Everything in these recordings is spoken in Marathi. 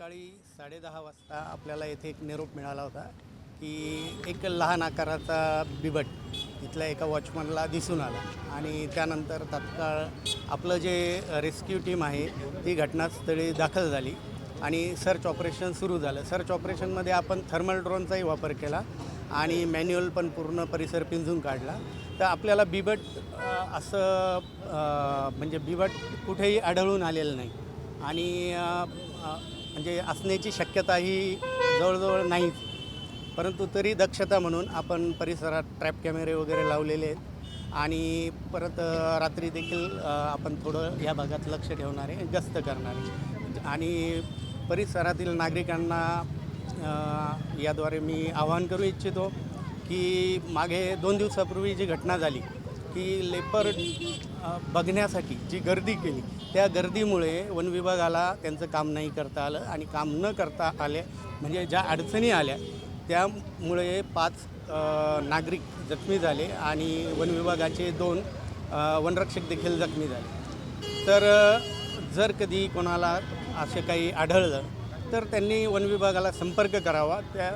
सकाळी साडेदहा वाजता आपल्याला येथे एक निरोप मिळाला होता की एक लहान आकाराचा बिबट इथल्या एका वॉचमनला दिसून आला. आणि त्यानंतर तात्काळ आपलं जे रेस्क्यू टीम आहे ती घटनास्थळी दाखल झाली आणि सर्च ऑपरेशन सुरू झालं. सर्च ऑपरेशनमध्ये आपण थर्मल ड्रोनचाही वापर केला आणि मॅन्युअल पण पूर्ण परिसर पिंजून काढला. तर आपल्याला बिबट असं म्हणजे बिबट कुठेही आढळून आलेलं नाही. आणि म्हणजे असण्याची शक्यता ही जवळजवळ नाहीच. परंतु तरी दक्षता म्हणून आपण परिसरात ट्रॅप कॅमेरे वगैरे लावलेले आहेत. आणि परत रात्री देखील आपण थोडं या भागात लक्ष ठेवणारे गस्त करणारे. आणि परिसरातील नागरिकांना याद्वारे मी आवाहन करू इच्छितो की मागे दोन दिवसापूर्वी जी घटना झाली की लेपर बघण्यासाठी जी गर्दी केली त्या गर्दीमुळे वन विभागाला त्यांचं काम नाही करता आलं आणि काम न करता आले म्हणजे ज्या अडचणी आल्या त्यामुळे पाच नागरिक जखमी झाले आणि वन विभागाचे दोन वनरक्षक देखील जखमी झाले. तर जर कधी कोणाला असे काही आढळलं तर त्यांनी वन विभागाला संपर्क करावा. त्या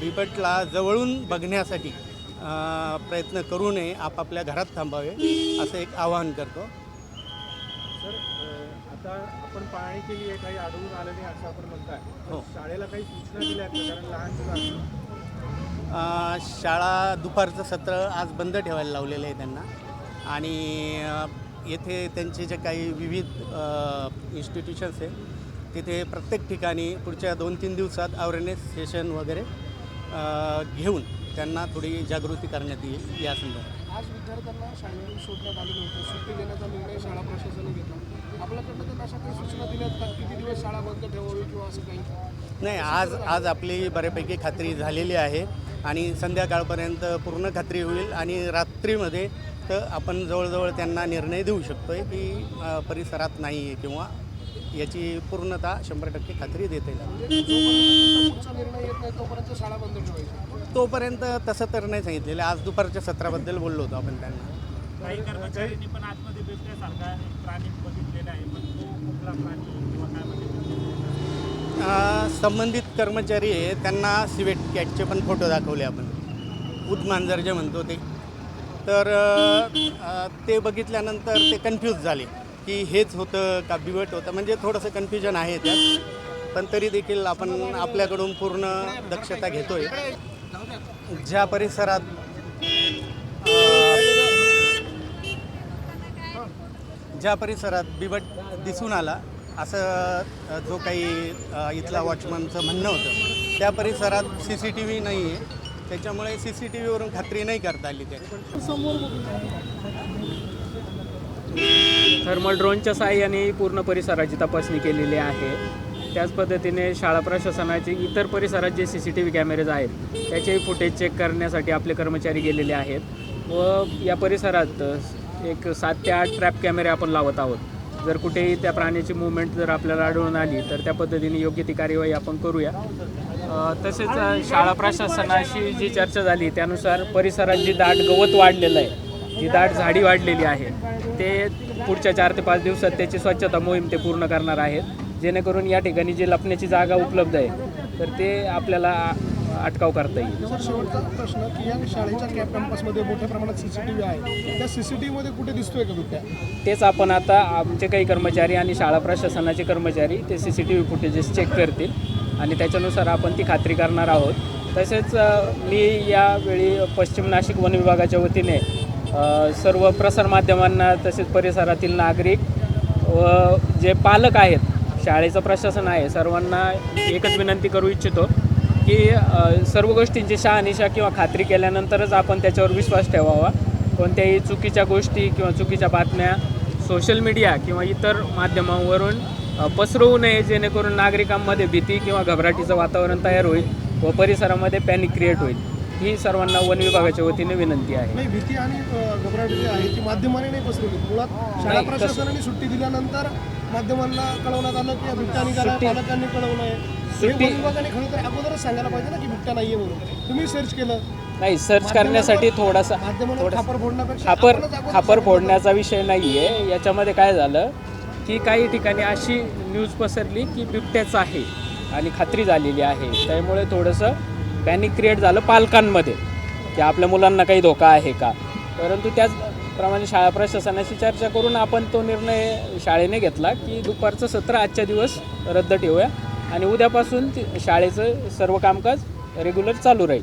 बिबटला जवळून बघण्यासाठी प्रयत्न करू नये आपापल्या घरात थांबावे असं एक आवाहन करतो सर आता आपण पाहणी केली आहे काही आढळून आलं नाही असं आपण म्हणताय हो. शाळेला काही सूचना दिल्या आहेत? कारण लहान मुलं शाळा दुपारचं सत्र आज बंद ठेवायला लावलेलं आहे त्यांना आणि येथे त्यांचे जे काही विविध इन्स्टिट्यूशन्स आहे तिथे प्रत्येक ठिकाणी पुढच्या दोन तीन दिवसात अवेअरनेस सेशन वगैरे घेऊन त्यांना थोडी जागृती करण्यात येईल या संदर्भात. आज विद्यार्थ्यांना शाळेवरून सोडण्यात आलेलं होतं सुट्टी देण्याचा निर्णय शाळा प्रशासनाने घेतला आपल्याकडनं तर अशा काही सूचना दिल्यात का किती दिवस शाळा बंद ठेवावी किंवा असं काही? नाही आज आज आपली बऱ्यापैकी खात्री झालेली आहे आणि संध्याकाळपर्यंत पूर्ण खात्री होईल आणि रात्रीमध्ये तर आपण जवळजवळ त्यांना निर्णय देऊ शकतो आहे की परिसरात नाही आहे किंवा याची पूर्णता शंभर टक्के खात्री देता तोपर्यंत तसं तर नाही सांगितलेलं. आज दुपारच्या सत्राबद्दल बोललो होतो आपण त्यांना. काही कर्मचाऱ्यांनी पण आतमध्ये बिबट्यासारखा एक प्राणी बघितलेला आहे. पण तो कुठला प्राणी किंवा काय म्हणजे संबंधित कर्मचारी आहे. त्यांना सिवेट कॅटचे पण फोटो दाखवले आपण. उदमांजर जे म्हणतो ते. तर ते बघितल्यानंतर ते कन्फ्यूज झाले. की हेच होतं का बिवट होतं म्हणजे थोडंसं कन्फ्युजन आहे त्यात. पण तरी देखील आपण आपल्याकडून पूर्ण दक्षता घेतोय. ज्या परिसरात ज्या परिसरात बिबट दिसून आला असं जो काही इथला वॉचमनचं म्हणणं होतं त्या परिसरात सी सी टी व्ही नाही आहे त्याच्यामुळे सी सी टी व्हीवरून खात्री नाही करता आली त्या थर्मल ड्रोनच्या सहाय्याने पूर्ण परिसराची तपासणी केलेली आहे. त्याच पद्धतीने शाळा प्रशासनाचे इतर परिसरात जे C C T V cameras आहेत त्याचेही फुटेज चेक करण्यासाठी आपले कर्मचारी गेलेले आहेत व या परिसरात एक सात ते आठ ट्रॅप कॅमेरे आपण लावत आहोत. जर कुठेही त्या प्राण्याची मुवमेंट जर आपल्याला आढळून आली तर त्या पद्धतीने योग्य ती कार्यवाही आपण करूया. तसेच शाळा प्रशासनाशी जी चर्चा झाली त्यानुसार परिसरात जी दाट गवत वाढलेलं आहे जी दाट झाडी वाढलेली आहे ते पुढच्या चार ते पाच दिवसात त्याची स्वच्छता मोहीम ते पूर्ण करणार आहेत. जेणेकरून या ठिकाणी जी लपण्याची जागा उपलब्ध आहे तर ते आपल्याला अटकाव करता येईल. सर शेवटचा प्रश्न की या शाळेच्या कॅम्प कॅम्पसमध्ये मोठ्या प्रमाणात सीसीटीव्ही आहे. त्या सीसीटीव्ही मध्ये कुठे दिसतोय का बिबट्या तेच आपण आता आमचे काही कर्मचारी आणि शाळा प्रशासनाचे कर्मचारी ते C C T V footages check करतील आणि त्याच्यानुसार आपण ती खात्री करणार आहोत. तसेच मी यावेळी पश्चिम नाशिक वन विभागाच्या वतीने सर्व प्रसारमाध्यमांना तसेच परिसरातील नागरिक व जे पालक आहेत शाळेचं प्रशासन आहे सर्वांना एकच विनंती करू इच्छितो की सर्व गोष्टींची शहानिशा किंवा खात्री केल्यानंतरच आपण त्याच्यावर विश्वास ठेवावा. कोणत्याही चुकीच्या गोष्टी किंवा चुकीच्या बातम्या सोशल मीडिया किंवा इतर माध्यमांवरून पसरवू नये जेणेकरून नागरिकांमध्ये भीती किंवा घबराटीचं वातावरण तयार होईल व परिसरामध्ये पॅनिक क्रिएट होईल. ही सर्वांना वन विभागाच्या वतीने विनंती आहे. नाही भीती आणि अ, घबराट जी आहे ती माध्यमाने नाही पसरवली मुळात शाळा नाही, तसं- प्रशासनाने सुट्टी दिल्यानंतर माध्यमांना कळवण्यात आलं की बिबट्या निघाला सुट्टी- पालकांनी कळवू नये. सुट्टी- वन विभागाने खरं तर अगोदरच सांगायला पाहिजे ना की बिबट्या नाहीये म्हणून. तुम्ही सर्च केलं. नाही सर्च करण्यासाठी थोडासा माध्यमांना खापर फोडण्यापेक्षा खापर आपणच अगोदर खापर सांगितलं फोडण्याचा विषय नाही आहे याच्यामध्ये काय झालं की काही ठिकाणी अशी न्यूज पसरली की बिबट्याच आहे आणि खात्री झालेली आहे. त्यामुळे थोडंसं पॅनिक क्रिएट झालं पालकांमध्ये की आपल्या मुलांना काही धोका आहे का? परंतु त्याचप्रमाणे शाळा प्रशासनाशी चर्चा करून आपण तो निर्णय शाळेने घेतला की दुपारचं सत्र आजच्या दिवस रद्द ठेवूया आणि उद्यापासून ती- शाळेचं सर्व कामकाज रेग्युलर चालू राहील.